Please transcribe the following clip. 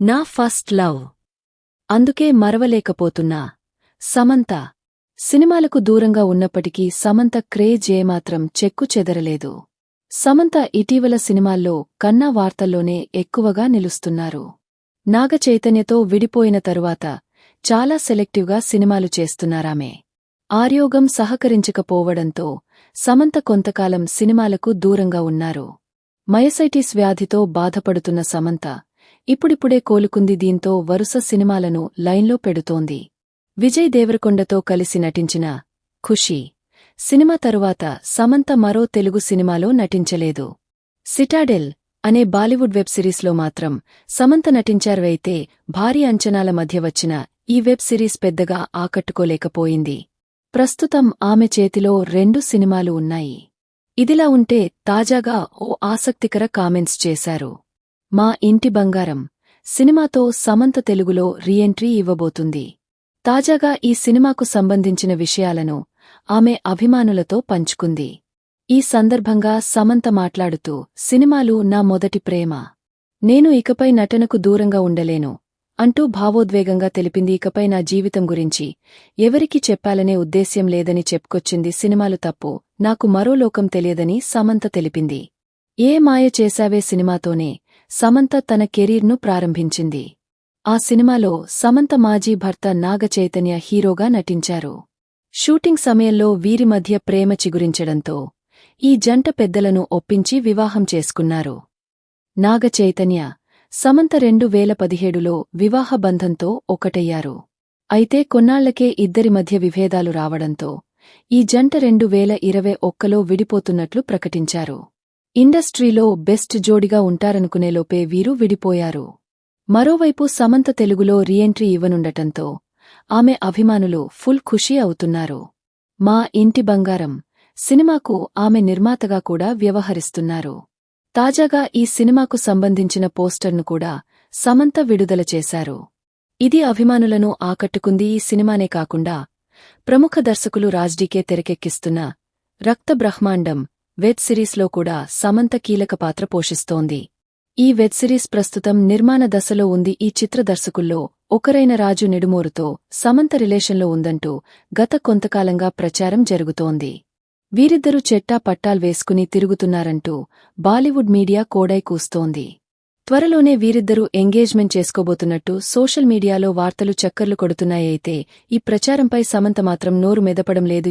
నా first love. అందుకే మరవలేకపోతున్నా. సమంత. సినిమాలకు దూరంగా ఉన్నప్పటికీ సమంత క్రేజ్ ఏమాత్రం చెక్కు చెదరలేదు. సమంత ఇటీవల సినిమాల్లో కన్నా వార్తల్లోనే ఎక్కువగా నిలుస్తున్నారు. నాగచైతన్యతో విడిపోయిన తరువాత చాలా సెలెక్టివ్గా సినిమాలు చేస్తున్నారామె. ఆర్యోగం సహకరించకపోవడంతో సమంత కొంతకాలం సినిమాలకు దూరంగా ఉన్నారు. మయసైటిస్ వ్యాధితో బాధపడుతున్న సమంత ఇప్పుడిప్పుడే కోలుకుంది దీంతో వరుస సినిమాలను లైన్లో పెడుతోంది. విజయ్ దేవరకొండతో కలిసి నటించిన ఖుషీ సినిమా తరువాత సమంత మరో తెలుగు సినిమాలో నటించలేదు. సిటాడెల్ అనే బాలీవుడ్ వెబ్ సిరీస్లో మాత్రం సమంత నటించారువైతే భారీ అంచనాల మధ్య వచ్చిన ఈ వెబ్ సిరీస్ పెద్దగా ఆకట్టుకోలేకపోయింది. ప్రస్తుతం ఆమె చేతిలో రెండు సినిమాలు ఉన్నాయి. ఇదిలా ఉంటే తాజాగా ఓ ఆసక్తికర కామెంట్స్ చేశారు. మా ఇంటి బంగారం సినిమాతో సమంత తెలుగులో రీఎంట్రీ ఇవ్వబోతుంది. తాజాగా ఈ సినిమాకు సంబంధించిన విషయాలను ఆమె అభిమానులతో పంచుకుంది. ఈ సందర్భంగా సమంత మాట్లాడుతూ సినిమాలు నా మొదటి ప్రేమ. నేను ఇకపై నటనకు దూరంగా ఉండలేను అంటూ భావోద్వేగంగా తెలిపింది. ఇకపై నా జీవితం గురించి ఎవరికి చెప్పాలనే ఉద్దేశ్యం లేదని చెప్పుకొచ్చింది సినిమాలు తప్పు. నాకు మరో లోకం తెలియదని సమంత తెలిపింది. ఏ మాయ చేశావే సినిమాతోనే సమంత తన కెరీర్ను ప్రారంభించింది. ఆ సినిమాలో సమంత మాజీ భర్త నాగ చైతన్య హీరోగా నటించారు. షూటింగ్ సమయంలో వీరి మధ్య ప్రేమ చిగురించడంతో ఈ జంట పెద్దలను ఒప్పించి వివాహం చేసుకున్నారు. నాగ చైతన్య సమంత రెండు వేల పదిహేడులో వివాహ బంధంతో ఒకటయ్యారు. అయితే కొన్నాళ్ళకే ఇద్దరి మధ్య విభేదాలు రావడంతో ఈ జంట రెండు వేల ఇరవై ఒక్కలో విడిపోతున్నట్లు ప్రకటించారు. ఇండస్ట్రీలో బెస్ట్ జోడిగా ఉంటారనుకునేలోపే వీరు విడిపోయారు. మరోవైపు సమంత తెలుగులో రీఎంట్రీ ఇవ్వనుండటంతో ఆమె అభిమానులు ఫుల్ ఖుషీ అవుతున్నారు. మా ఇంటి బంగారం సినిమాకు ఆమె నిర్మాతగా కూడా వ్యవహరిస్తున్నారు. తాజాగా ఈ సినిమాకు సంబంధించిన పోస్టర్ను కూడా సమంత విడుదల చేశారు. ఇది అభిమానులను ఆకట్టుకుంది ఈ సినిమానే కాకుండా ప్రముఖ దర్శకులు రాజ్డీకే తెరకెక్కిస్తున్న రక్త బ్రహ్మాండం వెబ్ సిరీస్లో కూడా సమంత కీలక పాత్ర పోషిస్తోంది. ఈ వెబ్ సిరీస్ ప్రస్తుతం నిర్మాణ దశలో ఉంది. ఈ చిత్ర దర్శకుల్లో ఒకరైన రాజు నెడుమోరుతో సమంత రిలేషన్లో ఉందంటూ గత కొంతకాలంగా ప్రచారం జరుగుతోంది. వీరిద్దరూ చెట్టా పట్టాల్ వేసుకుని తిరుగుతున్నారంటూ బాలీవుడ్ మీడియా కోడై కూస్తోంది. త్వరలోనే వీరిద్దరూ ఎంగేజ్మెంట్ చేసుకోబోతున్నట్టు సోషల్ మీడియాలో వార్తలు చక్కర్లు కొడుతున్నాయైతే ఈ ప్రచారంపై సమంత మాత్రం నోరు మెదపడం లేదు.